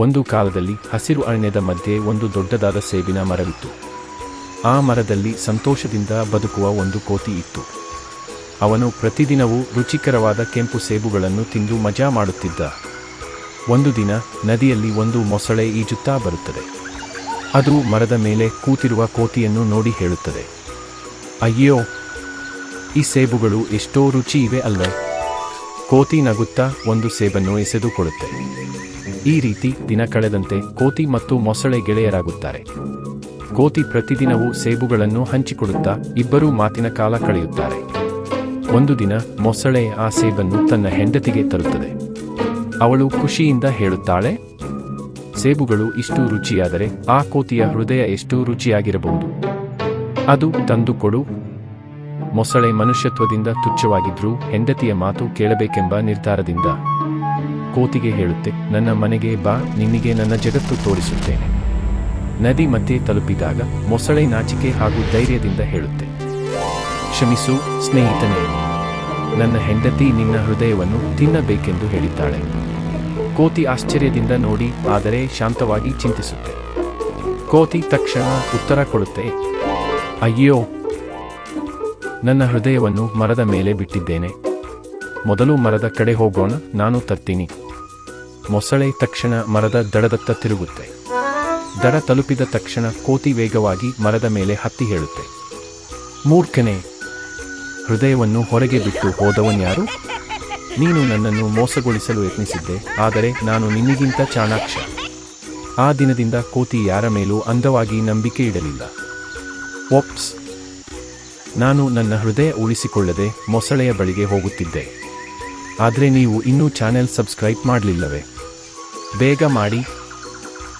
ಒಂದು ಕಾಲದಲ್ಲಿ ಹಸಿರು ಅರಣ್ಯದ ಮಧ್ಯೆ ಒಂದು ದೊಡ್ಡದಾದ ಸೇಬಿನ ಮರವಿತ್ತು. ಆ ಮರದಲ್ಲಿ ಸಂತೋಷದಿಂದ ಬದುಕುವ ಒಂದು ಕೋತಿ ಇತ್ತು. ಅವನು ಪ್ರತಿದಿನವೂ ರುಚಿಕರವಾದ ಕೆಂಪು ಸೇಬುಗಳನ್ನು ತಿಂದು ಮಜಾ ಮಾಡುತ್ತಿದ್ದ. ಒಂದು ದಿನ ನದಿಯಲ್ಲಿ ಒಂದು ಮೊಸಳೆ ಈಜುತ್ತಾ ಬರುತ್ತದೆ. ಅದು ಮರದ ಮೇಲೆ ಕೂತಿರುವ ಕೋತಿಯನ್ನು ನೋಡಿ ಹೇಳುತ್ತದೆ. ಅಯ್ಯೋ, ಈ ಸೇಬುಗಳು ಎಷ್ಟೋ ರುಚಿ ಇವೆ ಅಲ್ಲ ಕೋತಿ ನಗುತ್ತಾ ಒಂದು ಸೇಬನ್ನು ಎಸೆದುಕೊಳ್ಳುತ್ತೆ. ಈ ರೀತಿ ದಿನ ಕಳೆದಂತೆ ಕೋತಿ ಮತ್ತು ಮೊಸಳೆ ಗೆಳೆಯರಾಗುತ್ತಾರೆ. ಕೋತಿ ಪ್ರತಿದಿನವೂ ಸೇಬುಗಳನ್ನು ಹಂಚಿಕೊಡುತ್ತಾ ಇಬ್ಬರೂ ಮಾತಿನ ಕಾಲ ಕಳೆಯುತ್ತಾರೆ. ಒಂದು ದಿನ ಮೊಸಳೆ ಆ ಸೇಬನ್ನು ತನ್ನ ಹೆಂಡತಿಗೆ ತರುತ್ತದೆ. ಅವಳು ಖುಷಿಯಿಂದ ಹೇಳುತ್ತಾಳೆ, ಸೇಬುಗಳು ಇಷ್ಟು ರುಚಿಯಾದರೆ ಆ ಕೋತಿಯ ಹೃದಯ ಎಷ್ಟು ರುಚಿಯಾಗಿರಬಹುದು. ಅದು ತಂದುಕೊಡು ಮೊಸಳೆ ಮನುಷ್ಯತ್ವದಿಂದ ತುಚ್ಛವಾಗಿದ್ರೂ ಹೆಂಡತಿಯ ಮಾತು ಕೇಳಬೇಕೆಂಬ ನಿರ್ಧಾರದಿಂದ. ಕೋತಿಗೆ ಹೇಳುತ್ತೆ, ನನ್ನ ಮನೆಗೆ ಬಾ ನಿನ್ನಿಗೆ ನನ್ನ ಜಗತ್ತು ತೋರಿಸುತ್ತೇನೆ. ನದಿ ಮಧ್ಯೆ ತಲುಪಿದಾಗ ಮೊಸಳೆ ನಾಚಿಕೆ ಹಾಗೂ ಧೈರ್ಯದಿಂದ ಹೇಳುತ್ತೆ. ಕ್ಷಮಿಸು, ಸ್ನೇಹಿತನೇ. ನನ್ನ ಹೆಂಡತಿ ನಿನ್ನ ಹೃದಯವನ್ನು ತಿನ್ನಬೇಕೆಂದು ಹೇಳಿದ್ದಾಳೆ. ಕೋತಿ ಆಶ್ಚರ್ಯದಿಂದ ನೋಡಿ, ಆದರೆ ಶಾಂತವಾಗಿ ಚಿಂತಿಸುತ್ತೆ. ಕೋತಿ ತಕ್ಷಣ ಉತ್ತರ ಕೊಡುತ್ತೆ, ಅಯ್ಯೋ, ನನ್ನ ಹೃದಯವನ್ನು ಮರದ ಮೇಲೆ ಬಿಟ್ಟಿದ್ದೇನೆ. ಮೊದಲು ಮರದ ಕಡೆ ಹೋಗೋಣ, ನಾನು ತರ್ತೀನಿ. ಮೊಸಳೆ ತಕ್ಷಣ ಮರದ ದಡದತ್ತ ತಿರುಗುತ್ತೆ. ದಡ ತಲುಪಿದ ತಕ್ಷಣ ಕೋತಿ ವೇಗವಾಗಿ ಮರದ ಮೇಲೆ ಹತ್ತಿ ಹೇಳುತ್ತೆ. ಮೂರ್ಖನೇ, ಹೃದಯವನ್ನು ಹೊರಗೆ ಬಿಟ್ಟು ಹೋದವನ್ಯಾರು ನೀನು ನನ್ನನ್ನು ಮೋಸಗೊಳಿಸಲು ಯತ್ನಿಸಿದ್ದೆ, ಆದರೆ ನಾನು ನಿನ್ನಿಗಿಂತ ಚಾಣಾಕ್ಷ. ಆ ದಿನದಿಂದ ಕೋತಿ ಯಾರ ಮೇಲೂ ಅಂದವಾಗಿ ನಂಬಿಕೆ ಇಡಲಿಲ್ಲ. ಒಪ್ಸ್. ನಾನು ನನ್ನ ಹೃದಯ ಉಳಿಸಿಕೊಳ್ಳದೆ ಮೊಸಳೆಯ ಬಳಿಗೆ ಹೋಗುತ್ತಿದ್ದೆ. ಆದರೆ ನೀವು ಇನ್ನೂ ಚಾನೆಲ್ ಸಬ್ಸ್ಕ್ರೈಬ್ ಮಾಡಲಿಲ್ಲವೇ? ಬೇಗ ಮಾಡಿ.